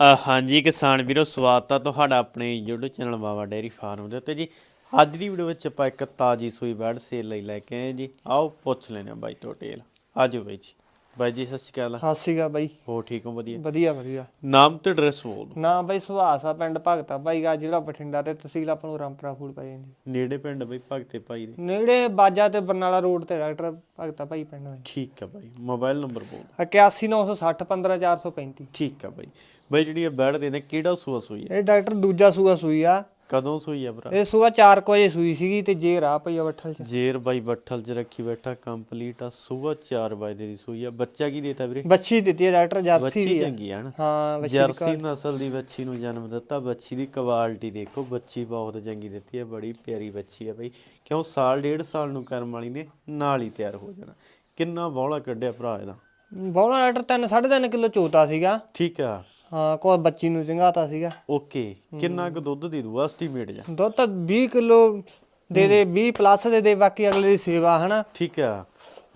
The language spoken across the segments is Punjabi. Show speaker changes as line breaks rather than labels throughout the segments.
ਹਾਂਜੀ, ਕਿਸਾਨ ਵੀਰੋ, ਸਵਾਗਤ ਆ ਤੁਹਾਡਾ ਆਪਣੇ YouTube channel Baba dairy farm ਦੇ ਉੱਤੇ ਜੀ। ਅੱਜ ਦੀ ਵੀਡੀਓ ਵਿੱਚ ਆਪਾਂ ਇੱਕ ਤਾਜੀ ਸੂਈ ਬੈਡ ਸੇਲ ਲਈ ਲੈ ਕੇ ਆਏ ਜੀ। ਆਓ ਪੁੱਛ ਲੈਣੇ ਬਾਈ ਤੋਂ ਡਿਟੇਲ ਆਜੋ ਬਾਈ ਜੀ। ਬਾਈ ਜੀ ਸਤਿ ਸ਼੍ਰੀ ਅਕਾਲ।
ਸਤਿ ਸ਼੍ਰੀ ਅਕਾਲ ਬਾਈ।
ਹੋ ਠੀਕ ਹੋ? ਵਧੀਆ।
ਵਧੀਆ ਵਧੀਆ।
ਨਾਮ ਤੇ ਐਡਰੈਸ ਬੋਲ ਦਿਓ।
ਨਾ ਬਾਈ ਸੁਹਾਸ ਆ ਪਿੰਡ ਭਗਤਾ। ਭਾਈ ਗਾ ਜ਼ਿਲ੍ਹਾ ਬਠਿੰਡਾ ਤੇ ਤਹਿਸੀਲ ਆਪਾਂ ਨੂੰ ਰਾਮਪੁਰਾ ਫੂਲ ਪੈ ਜਾਂਦੀ
ਨੇੜੇ ਪਿੰਡ ਬਾਈ ਭਗਤੇ ਭਾਈ ਦੇ।
ਨੇੜੇ ਬਾਜਾ ਤੇ ਬਰਨਾਲਾ ਰੋਡ ਤੇ ਡਾਕਟਰ ਭਗਤਾ ਭਾਈ ਪਿੰਡ ਹੈ
ਠੀਕ ਆ ਬਾਈ ਮੋਬਾਈਲ ਨੰਬਰ ਬੋਲ
81960 15435
ਠੀਕ ਆ ਬਾਈ। ਬਾਈ ਜਿਹੜੀ ਇਹ ਬੈਡ ਦੇ ਨੇ ਕਿਹੜਾ ਸੂਆ ਸੂਈ ਹੈ
ਇਹ ਡਾਕਟਰ ਦੂਜਾ ਸੂਆ ਸੂਈ ਆ।
ਕਦੋਂ ਸੂਈ ਆ ਭਰਾ?
ਇਹ ਸੂਆ 4 ਵਜੇ ਸੂਈ ਸੀਗੀ ਤੇ ਜੇ ਰਾਹ ਪਈ ਆ ਬੱਠਲ ਚ।
ਜੇਰ ਬਾਈ ਬੱਠਲ ਚ ਰੱਖੀ ਬੈਠਾ ਕੰਪਲੀਟ ਆ ਸਵੇਰ 4 ਵਜੇ ਦੀ ਸੂਈ ਆ। ਬੱਚਾ ਕੀ ਦੇਤਾ ਵੀਰੇ?
ਬੱਚੀ ਦਿੱਤੀ ਹੈ ਡਾਕਟਰ ਜਰਸੀ
ਬੱਚੀ
ਦੀ ਆ।
ਚੰਗੀ ਆ ਨਾ?
ਹਾਂ ਬੱਚੀ ਦੀ
ਜਰਸੀ ਨਸਲ ਦੀ ਬੱਚੀ ਨੂੰ ਜਨਮ ਦਿੱਤਾ ਬੱਚੀ ਦੀ ਕੁਆਲਿਟੀ ਦੇਖੋ ਬੱਚੀ ਬਹੁਤ ਚੰਗੀ ਦਿੱਤੀ ਹੈ ਬੜੀ ਪਿਆਰੀ ਬੱਚੀ ਹੈ ਬਈ। ਕਿਉਂ? ਸਾਲ ਡੇਢ ਸਾਲ ਨੂੰ ਕਰਮ ਵਾਲੀ ਨੇ ਨਾਲ ਹੀ ਤਿਆਰ ਹੋ ਜਾਣਾ। ਕਿੰਨਾ ਬੌਲਾ ਕੱਢਿਆ ਭਰਾ ਇਹਦਾ?
ਬੌਲਾ ਡਾਕਟਰ 3 3.5 ਕਿਲੋ ਚੋਤਾ ਸੀਗਾ।
ਠੀਕ ਆ।
ਹਾਂ ਕੋਈ ਬੱਚੀ ਨੂੰ ਚੰਗਾਤਾ ਸੀਗਾ।
ਓਕੇ ਕਿੰਨਾ ਕੁ ਦੁੱਧ ਦੇ ਦੂ ਐਸਟੀਮੇਟ ਜਾ?
ਦੁੱਧ ਤਾਂ 20 ਕਿਲੋ ਦੇ ਦੇ 20 ਪਲੱਸ ਦੇ ਦੇ ਬਾਕੀ ਅਗਲੇ ਦੀ ਸੇਵਾ ਹਨਾ।
ਠੀਕ ਆ।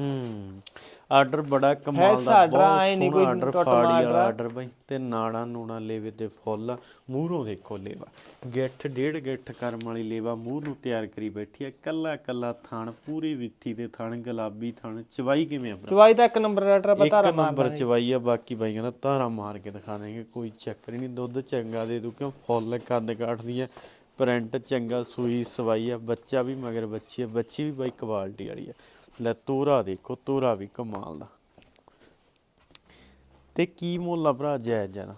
ਹੂੰ। ਆਰਡਰ ਬੜਾ ਕਮਾਲ ਦਾ ਬਹੁਤ ਸੋਹਣਾ ਆਰਡਰ ਫਾੜੀ। ਵਾਲਾ ਆਰਡਰ। ਬਈ। ਤੇ ਨਾੜਾ ਨੂਣਾ ਲੇਵੇ ਤੇ ਫੁੱਲ ਮੂਹਰੋਂ ਦੇਖੋ ਲੇਵਾ। ਗਿੱਠ ਡੇਢ ਗਿੱਠ ਕਰਮ ਵਾਲੀ ਲੇਵਾ ਮੂੰਹ ਨੂੰ ਤਿਆਰ ਕਰੀ ਬੈਠੀ ਆ। ਕੱਲਾ ਕੱਲਾ ਥਣ ਪੂਰੀ ਵਿੱਥੀ ਤੇ ਥਣ ਗੁਲਾਬੀ ਥਣ ਚਵਾਈ ਕਿਵੇਂ ਆ ਭਰਾ?
ਚਵਾਈ ਤਾਂ ਇੱਕ ਨੰਬਰ
ਇੱਕ
ਪਤਾ
ਨੰਬਰ ਚਵਾਈ ਆ ਬਾਕੀ ਬਾਈ ਕਹਿੰਦਾ ਧਾਰਾ ਮਾਰ ਕੇ ਦਿਖਾ ਦੇਂਗੇ ਕੋਈ ਚੱਕਰ ਹੀ ਨਹੀਂ। ਦੁੱਧ ਚੰਗਾ ਦੇ ਦੂ ਕਿਉਂ? ਫੁੱਲ ਕੱਦ ਕਾਠਦੀ ਆ ਪ੍ਰਿੰਟ ਚੰਗਾ ਸੂਈ ਸਵਾਈ ਆ ਬੱਚਾ ਵੀ ਮਗਰ ਬੱਚੀ ਆ ਬੱਚੀ ਵੀ ਬਾਈ ਕੁਆਲਿਟੀ ਵਾਲੀ ਆ। ਲੈ ਤੋਰਾ ਦੇਖੋ ਤੋਰਾ ਵੀ ਕਮਾਲ ਦਾ। ਤੇ ਕੀ ਮੁੱਲ ਆ ਭਰਾ ਜਾਇਜ਼ ਜਾਣਾ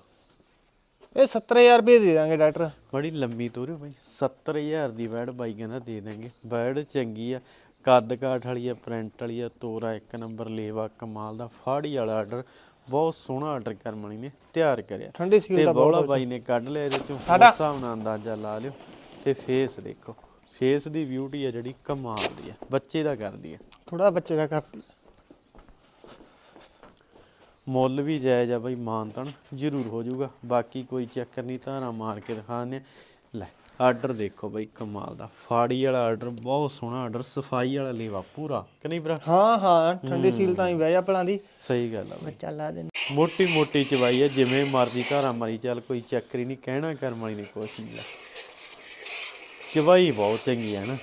ਇਹ 70000 ਰੁਪਏ ਦੇ ਦਾਂਗੇ ਡਾਕਟਰ।
ਬੜੀ ਲੰਮੀ ਤੋਰੇ ਬਾਈ 70000 ਦੀ ਵੈੜ ਬਾਈ ਕਹਿੰਦਾ ਦੇ ਦਾਂਗੇ ਵੈੜ ਚੰਗੀ ਆ ਕੱਦ ਕਾਠ ਵਾਲੀ ਆ ਪ੍ਰਿੰਟ ਵਾਲੀ ਆ ਤੋਰਾ ਇੱਕ ਨੰਬਰ ਲੇਵਾ ਕਮਾਲ ਦਾ ਫਾੜੀ ਵਾਲਾ ਆਰਡਰ ਬਹੁਤ ਸੋਹਣਾ ਆਰਡਰ ਵਾਲੀ ਨੇ ਤਿਆਰ ਕਰਿਆ।
ਠੰਡੀ ਸੀਲ
ਤੇ
ਦਾ
ਬੋਲਾ ਬਾਈ ਨੇ ਕੱਢ ਲਿਆ ਇਹਦੇ ਚੋਂ ਹਿਸਾਬ ਨਾਲ ਅੰਦਾਜ਼ਾ ਲਾ ਲਿਓ। ਤੇ ਫੇਸ ਦੇਖੋ ਫੇਸ ਦੀ ਬਿਊਟੀ ਆ ਜਿਹੜੀ ਕਮਾਲ ਦੀ ਆ ਬੱਚੇ ਦਾ ਕਰਦੀ ਆ।
ਥੋੜਾ ਬੱਚੇ ਦਾ ਕਰਦੀ
ਮੁੱਲ ਵੀ ਜਾਇਜ਼ ਆ ਬਾਈ ਮਾਨਤਨ ਜ਼ਰੂਰ ਹੋ ਜਾਊਗਾ। ਬਾਕੀ ਕੋਈ ਚੱਕਰ ਨਹੀਂ ਧਾਰਾ ਮਾਰ ਕੇ ਦਿਖਾਣੇ ਲੈ ਆਰਡਰ ਦੇਖੋ ਬਾਈ ਕਮਾਲ ਦਾ। ਫਾੜੀ ਵਾਲਾ ਆਰਡਰ ਬਹੁਤ ਸੋਹਣਾ ਆਰਡਰ ਸਫ਼ਾਈ ਵਾਲਾ ਲੇਵਾ ਪੂਰਾ ਕਿ ਨਹੀਂ ਭਰਾ?
ਹਾਂ ਹਾਂ ਠੰਡੀ ਸੀਲ ਤਾਂ ਹੀ ਬਹਿ ਜਾ ਭਲਾਂ ਦੀ।
ਸਹੀ ਗੱਲ ਆ ਬਾਈ।
ਬੱਚਾ ਲਾ ਦੇ
ਮੋਟੀ ਮੋਟੀ ਚਵਾਈ ਆ ਜਿਵੇਂ ਮਰਜ਼ੀ ਧਾਰਾ ਮਾਰੀ ਚੱਲ ਕੋਈ ਚੱਕਰ ਹੀ ਨਹੀਂ ਕਹਿਣਾ ਕਰਮ ਵਾਲੀ ਨੇ ਕੁਛ ਨਹੀਂ ਲੈ ਚਵਾਈ ਬਹੁਤ ਚੰਗੀ ਹੈ। ਨਾ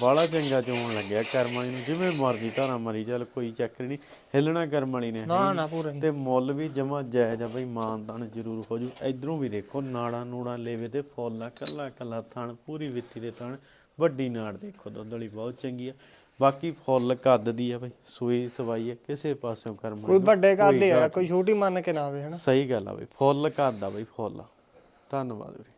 ਬੜਾ ਚੰਗਾ ਚੋਣ ਲੱਗਿਆ ਕਰਮ ਵਾਲੀ ਨੂੰ। ਜਿਵੇਂ ਮਰਜ਼ੀ ਧਾਰਾ ਮਾਰੀ ਚੱਲ ਕੋਈ ਚੱਕਰ ਨਹੀਂ ਹਿੱਲਣਾ ਕਰਮ ਵਾਲੀ ਨੇ
ਨਾ ਨਾ? ਪੂਰਾ।
ਤੇ ਮੁੱਲ ਵੀ ਜਮਾ ਜਾਇਜ਼ ਆ ਬਈ ਮਾਨਦਾਨ ਜ਼ਰੂਰ ਹੋ ਜੂ ਇਧਰੋਂ ਵੀ ਦੇਖੋ ਨਾੜਾ ਨੂੜਾ ਲੇਵੇ ਤੇ ਫੁੱਲ ਆ ਕੱਲਾ ਕੱਲਾ ਥਣ ਪੂਰੀ ਵਿੱਤੀ ਦੇ ਥਣ। ਵੱਡੀ ਨਾੜ ਦੇਖੋ ਦੁੱਧ ਵਾਲੀ ਬਹੁਤ ਚੰਗੀ ਆ। ਬਾਕੀ ਫੁੱਲ ਕੱਦ ਦੀ ਆ ਬਈ ਸੂਈ ਸਵਾਈ ਆ ਕਿਸੇ ਪਾਸਿਓਂ ਕਰਮ ਵਾਲੀ
ਕੋਈ ਵੱਡੇ ਕਰਦੇ ਆ ਕੋਈ ਛੋਟੀ ਮੰਨ ਕੇ ਨਾ ਆਵੇ ਹਨਾ
ਸਹੀ ਗੱਲ ਆ ਬਈ ਫੁੱਲ ਕੱਦ ਆ ਬਈ ਫੁੱਲ। ਧੰਨਵਾਦ ਵੀਰੇ।